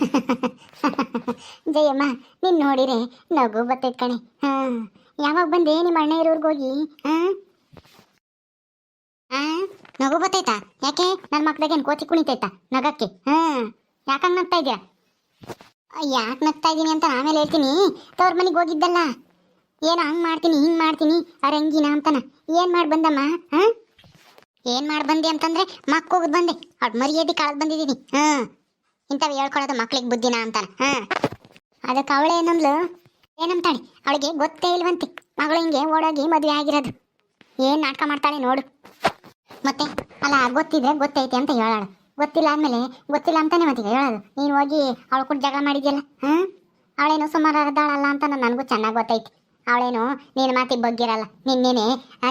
ಜಯಮ್ಮ, ನೀನ್ ನೋಡಿರೆ ನಗು ಬರ್ತೈತೆ ಕಣೆ. ಹಾ, ಯಾವಾಗ ಬಂದೆ ನಿಮ್ಮ ಅಣ್ಣ ಇರೋರ್ಗೆ ಹೋಗಿ? ನಗು ಬತ್ತೈತಾ? ಯಾಕೆ? ನನ್ನ ಮಕ್ಳಿಗೆ ಏನು ಕೋತಿ ಕುಣಿತೈತಾ ನಗಕ್ಕೆ? ಹಾ ಯಾಕಂಗ್ ನಗ್ತಾ ಇದ್ಯಾ ಯಾಕೆ ನಗ್ತಾ ಇದ್ದೀನಿ ಅಂತ ಆಮೇಲೆ ಹೇಳ್ತೀನಿ. ತವ್ರ ಮನೆಗೆ ಹೋಗಿದ್ದಲ್ಲ. ಏನು ಹಂಗೆ ಮಾಡ್ತೀನಿ, ಹಿಂಗ್ ಮಾಡ್ತೀನಿ? ಅವ್ರ ಹಂಗಿನ ಅಂತಾನ. ಏನ್ ಮಾಡಿ ಬಂದಮ್ಮ? ಹಾ? ಏನ್ ಮಾಡಿ ಬಂದೆ ಅಂತಂದ್ರೆ ಮಕ್ಕ ಹೋಗುದ್ ಬಂದೆ. ಅವ್ಳ ಮರ್ಯಾದೆ ಕಾಳದ್ ಬಂದಿದ್ದೀನಿ. ಹಾ. ಇಂಥವು ಹೇಳ್ಕೊಳ್ಳೋದು ಮಕ್ಳಿಗೆ ಬುದ್ಧಿನ ಅಂತಾನೆ. ಹಾ. ಅದಕ್ಕೆ ಅವಳು ಏನಂದ್ಲು? ಏನಂತಾಳೆ? ಅವಳಿಗೆ ಗೊತ್ತೇ ಇಲ್ವಂತೆ. ಮಗಳು ಹಿಂಗೆ ಓಡೋಗಿ ಮದುವೆ ಆಗಿರೋದು. ಏನ್ ನಾಟಕ ಮಾಡ್ತಾಳೆ ನೋಡು. ಮತ್ತೆ, ಅಲ್ಲ, ಗೊತ್ತಿದ್ರೆ ಗೊತ್ತೈತೆ ಅಂತ ಹೇಳೋಳು. ಗೊತ್ತಿಲ್ಲ ಅಂದಮೇಲೆ ಗೊತ್ತಿಲ್ಲ ಅಂತಾನೆ ಮತ್ತೆ ಹೇಳೋದು ನೀನು ಹೋಗಿ ಅವಳು ಕೂಡ ಜಗಳ ಮಾಡಿದ್ಯಲ್ಲ ಹ್ಮ್ ಅವಳೇನು ಸುಮಾರು ಅದಾಳಲ್ಲ ಅಂತ ನನಗೂ ಚೆನ್ನಾಗಿ ಗೊತ್ತೈತಿ. ಅವಳೇನು ನಿನ್ನ ಮಾತಿಗೆ ಬಗ್ಗಿರಲ್ಲ. ನಿನ್ನೇನೆ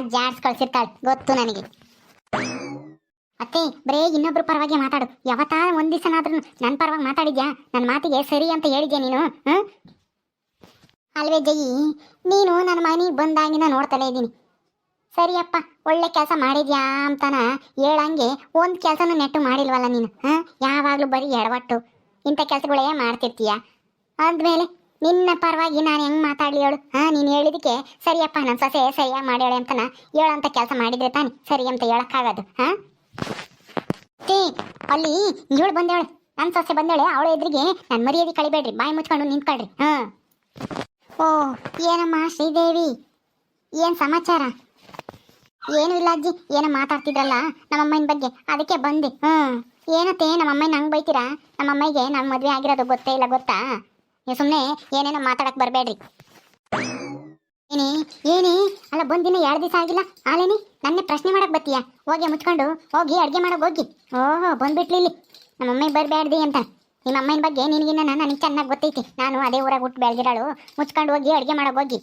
ಜಾಡ್ಸ್ ಕಳ್ಸಿರ್ತಾಳೆ. ಗೊತ್ತು ನನಗೆ. ಅತ್ತೆ, ಬರೇ ಇನ್ನೊಬ್ರು ಪರವಾಗಿ ಮಾತಾಡು. ಯಾವತ್ತಾ ಒಂದ್ ದಿವಸನಾದ್ರೂ ನನ್ನ ಪರವಾಗಿ ಮಾತಾಡಿದ್ಯಾ? ನನ್ನ ಮಾತಿಗೆ ಸರಿ ಅಂತ ಹೇಳಿದ್ಯಾ ನೀನು? ಅಲ್ವೇ ಜಯಿ, ನೀನು ನನ್ನ ಮನೆಗೆ ಬಂದಾಗಿನ ನೋಡ್ತಲೇ ಇದ್ದೀನಿ. ಸರಿಯಪ್ಪ, ಒಳ್ಳೆ ಕೆಲಸ ಮಾಡಿದ್ಯಾ ಅಂತನ ಹೇಳಂಗೆ ಒಂದು ಕೆಲಸನೂ ನೆಟ್ಟು ಮಾಡಿಲ್ವಲ್ಲ ನೀನು? ಹಾಂ? ಯಾವಾಗಲೂ ಬರೀ ಎಡವಟ್ಟು. ಇಂಥ ಕೆಲಸಗಳೇ ಮಾಡ್ತಿರ್ತೀಯ? ಅಂದಮೇಲೆ, ನಿನ್ನ ಪರವಾಗಿ ನಾನು ಹೆಂಗ್ ಮಾತಾಡ್ಲಿ ಹೇಳು? ಹಾಂ, ನೀನು ಹೇಳಿದಕ್ಕೆ ಸರಿಯಪ್ಪ ನನ್ನ ಸೊಸೆ ಸರಿಯಾಗಿ ಮಾಡ್ಯಾಳೆ ಅಂತನ ಹೇಳಂತ ಕೆಲಸ ಮಾಡಿದ್ರೆ ತಾನೆ ಸರಿ ಅಂತ ಹೇಳಕ್ಕಾಗದು. ಹಾಂ? ಅಲ್ಲಿ ಇವಳು ಬಂದೇವಳೆ. ನನ್ನ ಸೊಸೆ ಬಂದೇಳೆ, ಅವಳ ಎದುರಿಗೆ ನನ್ನ ಮರ್ಯಾದೆ ಕಳಿಬೇಡ್ರಿ. ಬಾಯಿ ಮುಚ್ಕೊಂಡು ನಿಂತ್ಕೊಳ್ರಿ. ಹಾ. ಓ, ಏನಮ್ಮ ಶ್ರೀದೇವಿ? ಏನು ಸಮಾಚಾರ? ಏನು ಇಲ್ಲ ಅಜ್ಜಿ, ಏನೋ ಮಾತಾಡ್ತಿದ್ರಲ್ಲ ನಮ್ಮಮ್ಮನ ಬಗ್ಗೆ. ಅದಕ್ಕೆ ಬಂದೆ. ಹ್ಮ್ ಏನತ್ತೆ, ನಮ್ಮಮ್ಮನ ಹಂಗೆ ಬೈತೀರಾ? ನಮ್ಮಮ್ಮಗೆ ನಾನು ಮದುವೆ ಆಗಿರೋದು ಗೊತ್ತೇ ಇಲ್ಲ, ಗೊತ್ತಾ? ನೀವು ಸುಮ್ಮನೆ ಏನೇನೋ ಮಾತಾಡಕ್ಕೆ ಬರಬೇಡ್ರಿ. ಏನೇ ಏನೇ? ಅಲ್ಲ ಬಂದಿನ ಎರಡು ದಿವಸ ಆಗಿಲ್ಲ. ಆಲೇನಿ, ನನ್ನೇ ಪ್ರಶ್ನೆ ಮಾಡಕ್ ಬತ್ತೀಯ? ಹೋಗಿ ಮುಚ್ಕೊಂಡು, ಹೋಗಿ ಅಡುಗೆ ಮಾಡಕ್ ಹೋಗಿ. ಓಹೋ, ಬಂದ್ಬಿಟ್ಲಿ ಇಲ್ಲಿ. ನಮ್ಮಮ್ಮಿ ಬರಬೇಡ್ದಿ ಅಂತ. ನಿಮ್ಮ ಅಮ್ಮನ ಬಗ್ಗೆ ನಿನಗಿನ್ನ ನನಗೆ ಚೆನ್ನಾಗಿ ಗೊತ್ತೈತಿ. ನಾನು ಅದೇ ಊರಾಗ ಹುಟ್ಟು ಬೆಳೆದಿರಾಳು. ಮುಚ್ಕೊಂಡು ಹೋಗಿ ಅಡುಗೆ ಮಾಡಕ್ ಹೋಗಿ.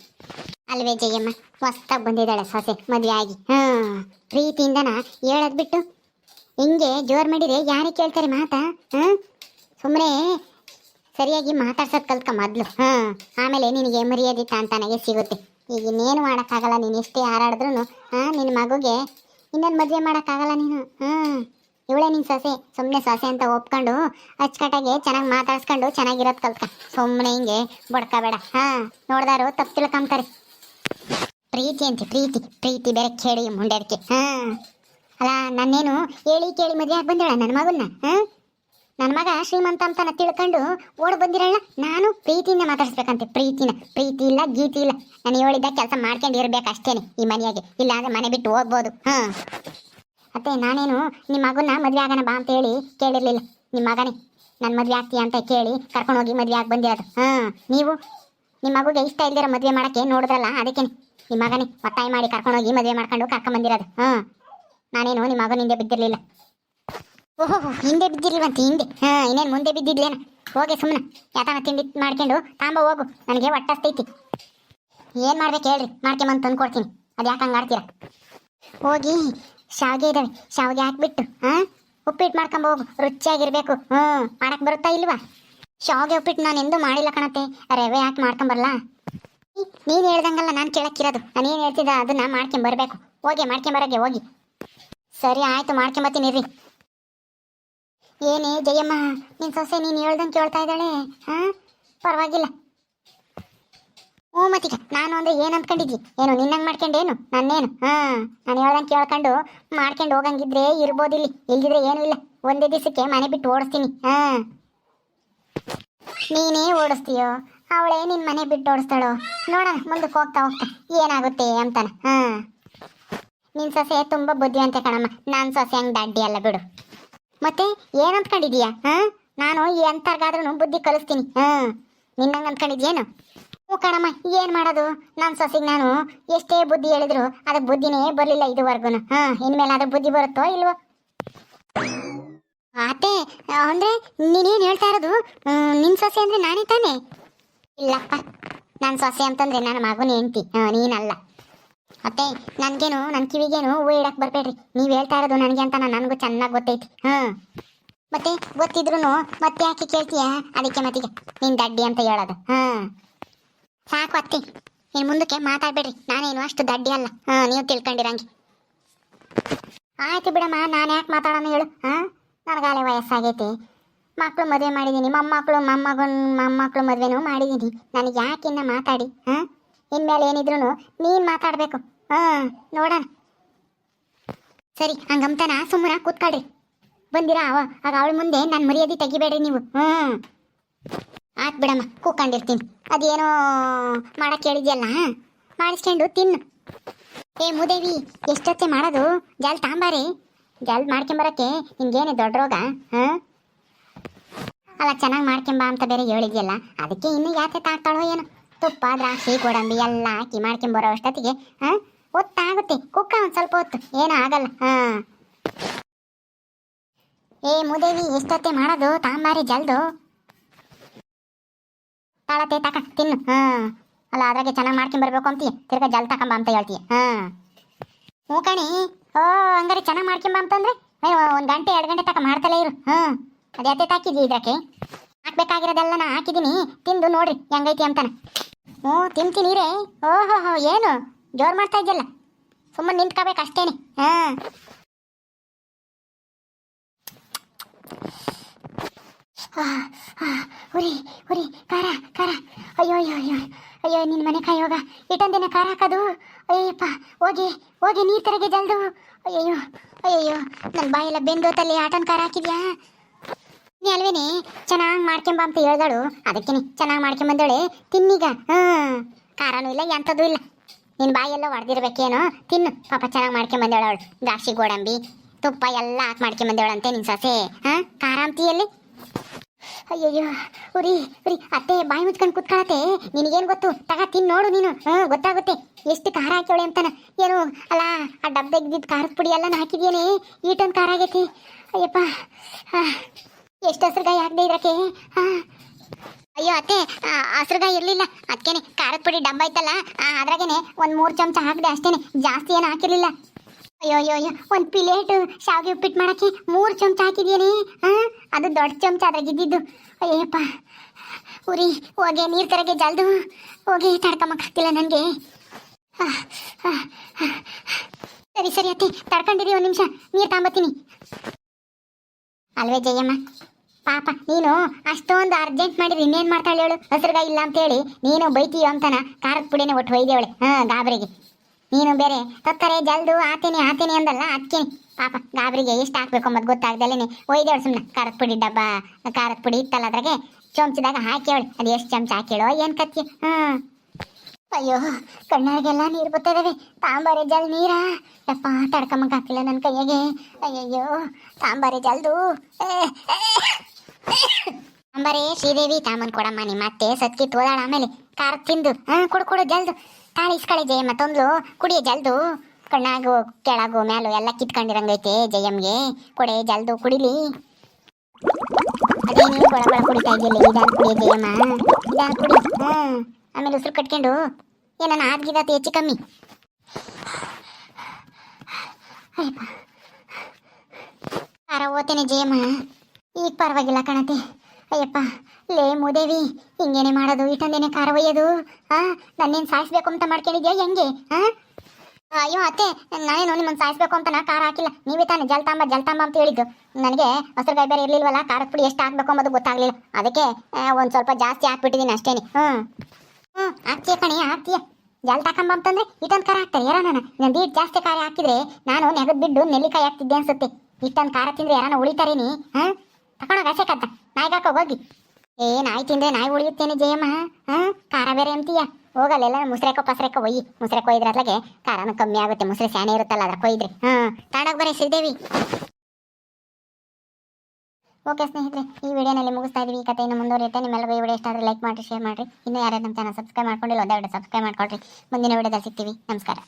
ಅಲ್ವೇ ಜಯಮ್ಮ ಹೊಸ್ತಾಗ ಬಂದಿದ್ದಾಳೆ ಸೊಸೆ, ಮದುವೆ ಆಗಿ. ಹ್ಮ್ ಪ್ರೀತಿಯಿಂದನ ಹೇಳದ್ ಬಿಟ್ಟು. ಹಿಂಗೆ ಜೋರ್ ಮಾಡಿದ್ರೆ ಯಾರಿಗೆ ಕೇಳ್ತಾರೆ ಮಾತಾ? ಹ್ಮ್ ಸುಮ್ಮನೆ ಸರಿಯಾಗಿ ಮಾತಾಡ್ಸೋದ್ ಕಲ್ತ್ಕ ಮೊದ್ಲು. ಹ್ಮ್ ಆಮೇಲೆ ನಿನಗೆ ಮರ್ಯಾದೆ ತಾಂತಾನಾಗೆ ಸಿಗುತ್ತೆ. ಈಗ ಇನ್ನೇನು ಮಾಡೋಕ್ಕಾಗಲ್ಲ, ನೀನು ಎಷ್ಟೇ ಹಾರಾಡಿದ್ರು ಹಾಂ ನಿನ್ನ ಮಗುಗೆ ಇನ್ನೊಂದು ಮದುವೆ ಮಾಡೋಕ್ಕಾಗಲ್ಲ ನೀನು. ಹ್ಞೂ ಇವಳೇ ನಿನ್ನ ಸೊಸೆ ಸುಮ್ಮನೆ ಸೊಸೆ ಅಂತ ಒಪ್ಕೊಂಡು ಅಚ್ಚುಕಟ್ಟಾಗಿ ಚೆನ್ನಾಗಿ ಮಾತಾಡ್ಸ್ಕೊಂಡು ಚೆನ್ನಾಗಿರೋದು ಕಲ್ತ್ಕ. ಸುಮ್ಮನೆ ಹಿಂಗೆ ಬಡ್ಕೋಬೇಡ. ಹಾಂ, ನೋಡ್ದಾರು, ತಪ್ಪು ತಿಳ್ಕೊಂತಾರೆ ಪ್ರೀತಿ ಅಂತೆ, ಪ್ರೀತಿ ಪ್ರೀತಿ ಬೇರೆ ಕೇಳಿ, ಮುಂಡಾಡಿಕೆ. ಹಾಂ, ಅಲ್ಲ, ನನ್ನೇನು ಹೇಳಿ ಕೇಳಿ ಮದುವೆ ಆಗಿ ಬಂದಿಳ ನನ್ನ ಮಗನ್ನ? ಹಾ? ನನ್ನ ಮಗ ಶ್ರೀಮಂತ ಅಂತ ತಿಳ್ಕೊಂಡು ಓಡ್ ಬಂದಿರಲ್ಲ, ನಾನು ಪ್ರೀತಿಯಿಂದ ಮಾತಾಡ್ಸ್ಬೇಕಂತೆ. ಪ್ರೀತಿನ. ಪ್ರೀತಿ ಇಲ್ಲ, ಗೀತಿ ಇಲ್ಲ. ನಾನು ಹೇಳಿದ್ದ ಕೆಲಸ ಮಾಡ್ಕೊಂಡು ಇರ್ಬೇಕು ಅಷ್ಟೇನೆ ಈ ಮನೆಯಾಗೆ. ಇಲ್ಲ ಅಂದ್ರೆ ಮನೆ ಬಿಟ್ಟು ಹೋಗ್ಬೋದು. ಹಾಂ. ಅತ್ತೆ, ನಾನೇನು ನಿಮ್ಮ ಮಗುನ ಮದುವೆ ಆಗೋಣ ಬಾ ಅಂತ ಹೇಳಿ ಕೇಳಿರ್ಲಿಲ್ಲ. ನಿಮ್ಮ ಮಗನೇ ನನ್ನ ಮದುವೆ ಆಗ್ತೀಯ ಅಂತ ಕೇಳಿ ಕರ್ಕೊಂಡು ಹೋಗಿ ಮದುವೆ ಆಗಿ ಬಂದಿರೋದು. ಹಾ, ನೀವು? ನಿಮ್ಮ ಮಗುಗೆ ಇಷ್ಟ ಇಲ್ದಿರೋ ಮದುವೆ ಮಾಡೋಕ್ಕೆ ನೋಡಿದ್ರಲ್ಲ ಅದಕ್ಕೆ ನಿಮ್ಮ ಮಗನೇ ಒತ್ತಾಯ ಮಾಡಿ ಕರ್ಕೊಂಡು ಹೋಗಿ ಮದುವೆ ಮಾಡ್ಕೊಂಡು ಕರ್ಕೊಂಡ್ ಹಾಂ. ನಾನೇನು ನಿಮ್ಮ ಮಗನಿಂದ ಬಿದ್ದಿರ್ಲಿಲ್ಲ. ಓಹೋ ಹಿಂದೆ ಬಿದ್ದಿರ್ಲಿವಂತೆ, ಹಿಂದೆ. ಹಾ, ಇನ್ನೇನು ಮುಂದೆ ಬಿದ್ದಿದ್ಲೇನ? ಹೋಗಿ ಸುಮ್ಮನೆ ಯಾತನ ತಿಂಡಿ ಮಾಡ್ಕೊಂಡು ತಾಂಬ ಹೋಗು, ನನಗೆ ಹೊಟ್ಟಸ್ತೈತಿ. ಏನು ಮಾಡ್ಬೇಕು ಹೇಳ್ರಿ, ಮಾಡ್ಕೊಂಬಂದು ತಂದು ಕೊಡ್ತೀನಿ ಅದು ಯಾಕೆ ಹಂಗೆ ಆಡ್ತೀರ? ಹೋಗಿ, ಶಾವಿಗೆ ಇದಾವೆ, ಶಾವಿಗೆ ಹಾಕ್ಬಿಟ್ಟು ಹಾಂ ಉಪ್ಪಿಟ್ಟು ಮಾಡ್ಕೊಂಬ ಹೋಗು, ರುಚಿಯಾಗಿರ್ಬೇಕು. ಹ್ಞೂ, ಮಾಡಕ್ ಬರುತ್ತಾ ಇಲ್ವಾ? ಶಾವಿಗೆ ಉಪ್ಪಿಟ್ಟು ನಾನು ಎಂದೂ ಮಾಡಿಲ್ಲ ಕಣತ್ತೆ. ರವೆ ಹಾಕಿ ಮಾಡ್ಕೊಂಬರಲ್ಲ ನೀನು ಹೇಳ್ದಂಗಲ್ಲ, ನಾನು ಕೇಳಕ್ಕಿರೋದು. ನಾನು ಏನು ಹೇಳ್ತಿದ್ದ ಅದನ್ನ ಮಾಡ್ಕೊಂಬರ್ಬೇಕು. ಹೋಗಿ ಮಾಡ್ಕೊಂಬರಗೆ ಹೋಗಿ. ಸರಿ, ಆಯ್ತು, ಮಾಡ್ಕೊಂಬತ್ತೀನಿ ಇರ್ರಿ. ಏನೇ ಜಯಮ್ಮ, ನಿನ್ ಸೊಸೆ ನೀನು ಹೇಳ್ದಂಗೆ ಕೇಳ್ತಾ ಇದ್ದಾಳೆ ಪರವಾಗಿಲ್ಲ. ಹ್ಞೂ ಮತ್ತೀಗ, ನಾನು ಅಂದ್ರೆ ಏನು ಅಂದ್ಕೊಂಡಿದ್ವಿ ಏನು, ನಿನ್ನಂಗೆ ಮಾಡ್ಕೊಂಡೇನು? ನನ್ನೇನು? ಹಾ, ನಾನು ಹೇಳ್ದಂಗೆ ಕೇಳ್ಕೊಂಡು ಮಾಡ್ಕೊಂಡು ಹೋಗಂಗಿದ್ರೆ ಇರ್ಬೋದಿಲ್ಲಿ, ಇಲ್ದಿದ್ರೆ ಏನೂ ಇಲ್ಲ. ಒಂದೇ ದಿವಸಕ್ಕೆ ಮನೆ ಬಿಟ್ಟು ಓಡಿಸ್ತೀನಿ, ಹಾ. ನೀನೇ ಓಡಿಸ್ತೀಯೋ? ಅವಳೇ ನಿನ್ನ ಮನೆ ಬಿಟ್ಟು ಓಡಿಸ್ತಾಳೋ? ನೋಡೋಣ, ಮುಂದಕ್ಕೆ ಹೋಗ್ತಾ ಹೋಗ್ತಾ ಏನಾಗುತ್ತೆ ಅಂತಾನ, ಹಾ. ನಿನ್ ಸೊಸೆ ತುಂಬಾ ಬುದ್ಧಿವಂತೆ ಕಣಮ್ಮ, ನಾನ್ ಸೊಸೆ ಹಂಗ್ ದಡ್ಡಿ ಅಲ್ಲ ಬಿಡು. ಮತ್ತೆ ಏನು ಅಂದ್ಕೊಂಡಿದೀಯ ಹಾ? ನಾನು ಎಂತರ್ಗಾದ್ರೂ ಬುದ್ಧಿ ಕಲಿಸ್ತೀನಿ. ಹಾ? ನಿನ್ನಂಗೆ ಅಂದ್ಕೊಂಡಿದ್ಯೇನು ಹ್ಞೂ ಕಣಮ್ಮ ಏನ್ ಮಾಡೋದು? ನನ್ನ ಸೊಸೆಗೆ ನಾನು ಎಷ್ಟೇ ಬುದ್ಧಿ ಹೇಳಿದ್ರು ಅದಕ್ಕೆ ಬುದ್ಧಿನೇ ಬರಲಿಲ್ಲ ಇದುವರೆಗೂ ಹಾ ಇನ್ಮೇಲೆ ಅದ್ರ ಬುದ್ಧಿ ಬರುತ್ತೋ ಇಲ್ವೋ? ಅತ್ತೆ ಅಂದ್ರೆ ನೀನೇನು ಹೇಳ್ತಾ ಇರೋದು? ಹ್ಮ್, ನಿನ್ ಸೊಸೆ ಅಂದ್ರೆ ನಾನೇ ತಾನೇ? ಇಲ್ಲಪ್ಪ ನನ್ನ ಸೊಸೆ ಅಂತಂದ್ರೆ ನನ್ನ ಮಗುನ ಹೆಂಡ್ತಿ. ಹಾ, ನೀನಲ್ಲ. ಅತ್ತೆ, ನನ್ಗೇನು ನನ್ನ ಕಿವಿಗೇನು ಹೂವು ಇಡಕ್ ಬರ್ಬೇಡ್ರಿ. ನೀವ್ ಹೇಳ್ತಾ ಇರೋದು ನನಗೆ ಅಂತ ನನಗೂ ಚೆನ್ನಾಗಿ ಗೊತ್ತೈತಿ. ಹಾ ಮತ್ತೆ ಗೊತ್ತಿದ್ರು ಮತ್ತೆ ಯಾಕೆ ಕೇಳ್ತೀಯ? ಅದಕ್ಕೆ ಮತ್ತೆ ನೀನ್ ದಡ್ಡಿ ಅಂತ ಹೇಳೋದು. ಹ ಸಾಕು ಅತ್ತೆ, ನಿನ್ ಮುಂದಕ್ಕೆ ಮಾತಾಡ್ಬೇಡ್ರಿ. ನಾನೇನು ಅಷ್ಟು ದಡ್ಡಿ ಅಲ್ಲ. ಹಾ ನೀವು ತಿಳ್ಕೊಂಡಿರಂಗೆ ಆಯ್ತು ಬಿಡಮ್ಮ, ನಾನು ಯಾಕೆ ಮಾತಾಡೋಣ ಹೇಳು. ಹಾಂ? ನನಗಾಲೆ ವಯಸ್ಸಾಗೈತಿ. ಮಕ್ಕಳು ಮದುವೆ ಮಾಡಿದ್ದೀನಿ ಮೊಮ್ಮಕ್ಕಳು ಮೊಮ್ಮಗನ ಮೊಮ್ಮಕ್ಕಳು ಮದುವೆನೂ ಮಾಡಿದ್ದೀನಿ ನನಗೆ ಯಾಕಿನ್ನ ಮಾತಾಡಿ? ಹಾಂ ಇನ್ಮೇಲೆ ಏನಿದ್ರು ನೀನು ಮಾತಾಡಬೇಕು. ಹಾಂ ನೋಡೋಣ ಸರಿ ಹಂಗಂತನ ಸುಮ್ಮನ ಕೂತ್ಕೊಳ್ರಿ. ಬಂದಿರಾ ಅವ? ಆಗ ಅವಳ ಮುಂದೆ ನನ್ನ ಮರ್ಯಾದೆ ತೆಗಿಬೇಡ್ರಿ ನೀವು. ಹ್ಞೂ ಆತ್ ಬಿಡಮ್ಮ ಕೂಕೊಂಡಿರ್ತೀನಿ ಅದೇನೋ ಮಾಡಕ್ಕೆ ಹೇಳಿದ್ಯಲ್ಲ ಮಾಡಿಸ್ಕೊಂಡು ತಿನ್ನು. ಏ, ಮುದೇವಿ, ಎಷ್ಟೊತ್ತೆ ಮಾಡೋದು? ಜಲ್ ತಾಂಬಾರಿ. ಜಲ್ ಮಾಡ್ಕೊಂಬರಕ್ಕೆ ನಿಮ್ಗೇನೆ ದೊಡ್ಡ ರೋಗ, ಹಾಂ? ಅಲ್ಲ, ಚೆನ್ನಾಗಿ ಮಾಡ್ಕೊಂಬ ಅಂತ ಬೇರೆ ಹೇಳಿದ್ಯಲ್ಲ, ಅದಕ್ಕೆ ಇನ್ನು ಯಾಕೆ ತಾಕ್ತಾಳೋ ಏನು? ತುಪ್ಪ, ದ್ರಾಕ್ಷಿ, ಗೋಡಂಬಿ ಎಲ್ಲ ಹಾಕಿ ಮಾಡ್ಕೊಂಬರೋ ಅಷ್ಟೊತ್ತಿಗೆ, ಹಾಂ? ಹೊತ್ತಾಗುತ್ತೆ ಕುಕ್ಕ ಒಂದು ಸ್ವಲ್ಪ ಹೊತ್ತು. ಏನೂ ಆಗಲ್ಲ. ಹಾಂ. ಏ, ಮುದೇವಿ, ಎಷ್ಟೊತ್ತೆ ಮಾಡೋದು? ತಾಂಬಾರಿ, ಜಲ್ದು. ತಾಳತೆ ತಕ, ತಿನ್ನು. ಹಾಂ. ಅಲ್ಲ, ಅದ್ರಾಗೆ ಚೆನ್ನಾಗಿ ಮಾಡ್ಕೊಂಬರ್ಬೇಕು ಅಂತೀಯ. ತಿರ್ಗಾ ಜಲ್ ತಕೊಂಬ ಅಂತ ಹೇಳ್ತೀಯ. ಹಾಂ. ಹ್ಞೂ ಕಣಿ. ಓ, ಹಂಗಾರೆ ಚೆನ್ನಾಗಿ ಮಾಡ್ಕೊಂಬ ಅಂತಂದ್ರೆ? ಒಂದು ಗಂಟೆ, ಎರಡು ಗಂಟೆ ತಕ ಮಾಡ್ತಲೇ ಇರು. ಹಾಂ. ಅದು ಯಾತೆ ತಾಕಿದ್ವಿ ಇದಕ್ಕೆ ಹಾಕ್ಬೇಕಾಗಿರೋದೆಲ್ಲ ನಾ ಹಾಕಿದ್ದೀನಿ ತಿಂದು ನೋಡ್ರಿ, ಹೆಂಗೈತಿ ಅಂತಾನೆ. ಹ್ಞೂ, ತಿಂತೀನಿ ರೇ ಓಹೋ ಏನು? ಜೋರು ಮಾಡ್ತಾ ಇದ್ಯಲ್ಲ? ಸುಮ್ಮನೆ ನಿಂತ್ಕೋಬೇಕು ಅಷ್ಟೇನೆ. ಹಾ. ಉರಿ ಉರಿ, ಖಾರ ಖಾರ. ಅಯ್ಯೋ ಅಯ್ಯೋ ಅಯ್ಯೋ ಅಯ್ಯೋ ನಿನ್ನ ಮನೆ ಕಾಯೋಗ ಇಟ್ಟೊಂದಿನ ಖಾರ ಹಾಕೋದು? ಅಯ್ಯಪ್ಪ ಹೋಗಿ ಹೋಗಿ ನೀರು ತೆರೆಗೆ ಜಲ್ದು. ಅಯ್ಯಯ್ಯೋ ಅಯ್ಯಯ್ಯೋ ನನ್ನ ಬೆಂದು ಬೆಂದೋತಲ್ಲಿ ಆಟನ್ ಖಾರ ಹಾಕಿದ್ಯಾ? ನೀ ಅಲ್ವೇನೆ ಚೆನ್ನಾಗಿ ಮಾಡ್ಕೊಂಬ ಅಂತ ಹೇಳ್ದಳು. ಅದಕ್ಕೇನೆ ಚೆನ್ನಾಗಿ ಮಾಡ್ಕೊಂಬಂದಳೆ ತಿನ್ನೀಗ. ಹಾಂ. ಖಾರನೂ ಇಲ್ಲ, ಎಂಥದ್ದು ಇಲ್ಲ. ನಿನ್ನ ಬಾಯೆಲ್ಲ ಹೊಡೆದಿರ್ಬೇಕೇನೋ ತಿನ್ನು. ಪಾಪ ಚೆನ್ನಾಗಿ ಮಾಡ್ಕೊಂಡ್ ಅವಳು. ದ್ರಾಕ್ಷಿ, ಗೋಡಂಬಿ, ತುಪ್ಪ ಎಲ್ಲ ಹಾಕಿ ಮಾಡ್ಕೊಂಬಂದವಳಂತೆ ನಿನ್ನ ಸೊಸೆ. ಹಾಂ? ಕಾರಾಂತಿಯಲ್ಲಿ ಅಯ್ಯಯ್ಯೋ, ಉರಿ ಉರಿ, ಅತ್ತೆ ಬಾಯಿ ಮುಚ್ಕೊಂಡು ಕುತ್ಕೊಳತ್ತೆ. ನಿನಗೇನು ಗೊತ್ತು? ತಗ ತಿನ್ ನೋಡು ನೀನು. ಹ್ಞೂ ಗೊತ್ತಾಗುತ್ತೆ. ಎಷ್ಟು ಖಾರ ಹಾಕ್ಯವಳೆ ಅಂತಾನೆ. ಏನು, ಅಲ್ಲ, ಆ ಡಬ್ಬೆ ಇದ್ದಿದ್ದು ಖಾರದ ಪುಡಿ ಎಲ್ಲ ಹಾಕಿದ್ಯೇನೆ. ಈಟೊಂದು ಖಾರ ಆಗೈತಿ. ಅಯ್ಯಪ್ಪ. ಎಷ್ಟು ಹಸ್ರಗಾಯಿ ಹಾಕ್ದೆ ಇದ್ರಕ್ಕೆ? ಹಾಂ. ಅಯ್ಯೋ ಅತ್ತೆ ಹಸ್ರಗಾಯಿ ಇರಲಿಲ್ಲ. ಅದಕ್ಕೇನೆ ಖಾರದ ಪುಡಿ ಡಬ್ಬ ಐತಲ್ಲ ಅದ್ರಾಗೇನೆ ಒಂದು ಮೂರು ಚಮಚ ಹಾಕಿದೆ ಅಷ್ಟೇನೆ, ಜಾಸ್ತಿ ಏನು ಹಾಕಿರಲಿಲ್ಲ. ಅಯ್ಯೋ ಅಯ್ಯೋ ಅಯ್ಯೋ, ಒಂದು ಪ್ಲೇಟ್ ಶಾವಿಗೆ ಉಪ್ಪಿಟ್ಟು ಮಾಡಕ್ಕೆ ಮೂರು ಚಮಚ ಹಾಕಿದ್ಯೇನೆ ಹಾಂ ಅದು ದೊಡ್ಡ ಚಮಚ ಅದ್ರಾಗ ಇದ್ದಿದ್ದು. ಅಯ್ಯಪ್ಪ, ಉರಿ, ಹೋಗಿ, ನೀರು ತರಗೆ ಜಲ್ದು, ಹೋಗಿ ತಡ್ಕೊಂಬಕ್ಕಾಗ್ತಿಲ್ಲ ನನಗೆ. ಸರಿ ಸರಿ ಅತ್ತೆ, ತಡ್ಕೊಂಡಿರಿ ಒಂದು ನಿಮಿಷ, ನೀರು ತಗೊಂಬತ್ತೀನಿ ಅಲ್ವೇ ಜಯಮ್ಮ? ಪಾಪ, ನೀನು ಅಷ್ಟೊಂದು ಅರ್ಜೆಂಟ್ ಮಾಡಿದ್ರೆ ಇನ್ನೇನು ಮಾಡ್ತಾಳೆ ಹೇಳು ಹಸ್ರಗ ಇಲ್ಲ ಅಂತೇಳಿ ನೀನು ಬೈತೀಯೋ ಅಂತನ ಖಾರದ ಪುಡಿನೇ ಒಟ್ಟು ಒಯ್ದೇವಳೆ. ಹಾಂ, ಗಾಬರಿಗೆ. ನೀನು ಬೇರೆ ತತ್ತರೆ, ಜಲ್ದು, ಆತೇನೆ ಆತೇನೆ ಅಂದಲ್ಲ ಅದಕ್ಕೇನೆ ಪಾಪ, ಗಾಬರಿಗೆ ಎಷ್ಟು ಹಾಕ್ಬೇಕು ಅಂಬದು ಗೊತ್ತಾಗ್ದಲ್ಲೇ ಒಯ್ದೇವಳು ಸುಮ್ಮನೆ ಖಾರದ ಪುಡಿ ಡಬ್ಬ, ಖಾರದ ಪುಡಿ ಇತ್ತಲ್ಲ ಅದ್ರಾಗೆ? ಚಮಚದಾಗ ಹಾಕ್ಯವಳು. ಅದು ಎಷ್ಟು ಚಮಚ ಹಾಕ್ಯಾಳೋ, ಏನು ಕತ್ತಿ ಹ್ಞೂ ಅಯ್ಯೋ, ಕಣ್ಣಾಗೆಲ್ಲ ನೀರು ಬರ್ತದವೆ ತಾಂಬಾರೆ ಜಲ್ ನೀರ. ಯಪ್ಪ ತಡ್ಕೊಂಬಕ್ಕಾಗ್ತಿಲ್ಲ ನನ್ನ ಕೈಯಾಗೆ. ಅಯ್ಯಯ್ಯೋ, ತಾಂಬಾರೆ ಜಲ್ದು. ಏ, ಶ್ರೀದೇವಿ ತಾಮನ್ ಕೊಡಮ್ಮ ನಿಮ್ಮ ಅತ್ತೆ ಸತ್ಕಿ ತೋದಾಳ ಆಮೇಲೆ ಖಾರ ತಿಂದು ಹಾ ಕೊಡು ಕೊಡು ಜಲ್ದು. ತಾಳಿ ಇಸ್ಕಳೆ ಜಯಮ್ಮ ತೊಂದ್ಲು. ಕುಡಿಯ ಜಲ್ದು. ಕಣ್ಣಾಗು ಕೆಳಗು ಮ್ಯಾಲು ಎಲ್ಲ ಕಿತ್ಕೊಂಡಿರಂಗೈತೆ ಜಯಮ್ಗೆ. ಕೊಡೆ ಜಲ್ದು ಕುಡಿಲಿ. ಅದೇ ನೀವು ಕೊಳ ಗೊಳ ಕುಡಿತಾ ಇದೆಯಲ್ಲ ಇದಾನ್ ಕುಡಿಯ ಜಯಮ್ಮ. ಇದಾನ್ ಕುಡಿ ಹಾ. ಆಮೇಲೆ ಉಸಿರು ಕಟ್ಕೊಂಡು ಏನನ್ನ ಆದ್ಗಿದಾತ ಹೆಚ್ಚು ಕಮ್ಮಿ. ಅಯ್ಯಪ್ಪ. ಖಾರ ಓತೇನೆ ಜಯಮ್ಮ. ಈಗ ಪರವಾಗಿಲ್ಲ ಕಣತೆ. ಅಯ್ಯಪ್ಪ, ಲೇ ಮುದೇವಿ, ಹಿಂಗೇನೆ ಮಾಡೋದು ಇಟ್ಟಂದೇನೆ ಖಾರ ಒಯ್ಯೋದು ಹಾ ನನ್ನೇನು ಸಾಯಿಸ್ಬೇಕು ಅಂತ ಮಾಡ್ಕೊಂಡಿದ್ಯಾ ಹೆಂಗೆ ಹಾ ಅಯ್ಯೋ, ಅತ್ತೆ, ನಾನೇನು ನಿಮ್ಮನ್ನು ಸಾಯಿಸ್ಬೇಕು ಅಂತ ನಾ ಖಾರ ಹಾಕಿಲ್ಲ. ನೀವೇ ತಾನೆ ಜಲ್ತಾಂಬ ಜಲ್ತಾಂಬ ಅಂತ ಹೇಳಿದ್ದು. ನನಗೆ ಹಸಿರುಗಾಯಿ ಬೇರೆ ಇರಲಿಲ್ವಲ್ಲ, ಖಾರದ ಪುಡಿ ಎಷ್ಟು ಹಾಕ್ಬೇಕು ಅಂಬೋದು ಗೊತ್ತಾಗ್ಲಿಲ್ಲ. ಅದಕ್ಕೆ ಒಂದು ಸ್ವಲ್ಪ ಜಾಸ್ತಿ ಹಾಕ್ಬಿಟ್ಟಿದ್ದೀನಿ ಅಷ್ಟೇನೆ. ಹ್ಞೂ ಹ್ಞೂ ಹಾಕ್ತೀಯ ಕಣಿ, ಹಾಕ್ತೀಯ. ಜಲ್ ತಾಕಂಬ ಅಂತಂದ್ರೆ ಇಟ್ಟೊಂದು ಖಾರ ಹಾಕ್ತಾರೆ ಯಾರೋ ನಾನು ಇಟ್ಟು ಜಾಸ್ತಿ ಖಾರ ಹಾಕಿದ್ರೆ ನಾನು ನೆಗದ್ ಬಿದ್ದು ನೆಲ್ಲಿಕಾಯಿ ಹಾಕ್ತಿದ್ದೆ ಅನ್ಸುತ್ತೆ. ಇಷ್ಟೊಂದು ಖಾರ ತಿಂದ್ರೆ ಯಾರನ್ನ ಉಳಿತಾರೇನಿ ಹಾಂ ತಕೊಂಡೋಗ ಆಸೆ ಕತ್ತ ನಾಯಿಗಾಕ ಹೋಗಿ. ಏ, ನಾಯಿ ತಿಂದ್ರೆ ನಾಯಿ ಉಳಿಯುತ್ತೇನೆ ಜಯಮ್ಮ. ಹಾಂ? ಖಾರ ಬೇರೆ ಅಂತೀಯ? ಹೋಗಲ್ಲೆಲ್ಲ ಮುಸ್ರೆಕೋ, ಪಸ್ರೆಕೋ ಒಯ್ಯಿ. ಮುಸ್ರೆ ಕೊಯ್ದ್ರೆ ಅದ್ರಾಗೆ ಖಾರನೂ ಕಮ್ಮಿ ಆಗುತ್ತೆ. ಮುಸ್ರೆ ಸ್ಯಾನೆ ಇರುತ್ತಲ್ಲ ಅದ್ರ ಕೊಯ್ದ್ರೆ. ಹಾಂ, ತಾಡೋಗಿ ಬರೀ ಶ್ರೀದೇವಿ. ಓಕೆ ಸ್ನೇಹಿತರೆ, ಈ ವಿಡಿಯೋನಲ್ಲಿ ಮುಗಿಸ್ತಾ ಇದೀವಿ. ಈ ಕಥೆಯನ್ನು ಮುಂದುವರಿಯುತ್ತೆ. ನಿಮ್ಮೆಲ್ಲರಿಗೂ ಈ ವಿಡಿಯೋ ಇಷ್ಟ ಆದರೆ ಲೈಕ್ ಮಾಡಿ ಶೇರ್ ಮಾಡಿರಿ. ಇನ್ನೂ ಯಾರ್ಯಾರು ನಮ್ಮ ಚಾನಲ್ ಸಬ್ಸ್ಕ್ರೈಬ್ ಮಾಡ್ಕೊಂಡಿಲ್ಲ ಒಂದೆರಡು ಸಬ್ಸ್ಕ್ರೈಬ್ ಮಾಡ್ಕೊಳ್ರಿ. ಮುಂದಿನ ವಿಡಿಯೋದಲ್ಲಿ ಸಿಗ್ತೀವಿ. ನಮಸ್ಕಾರ.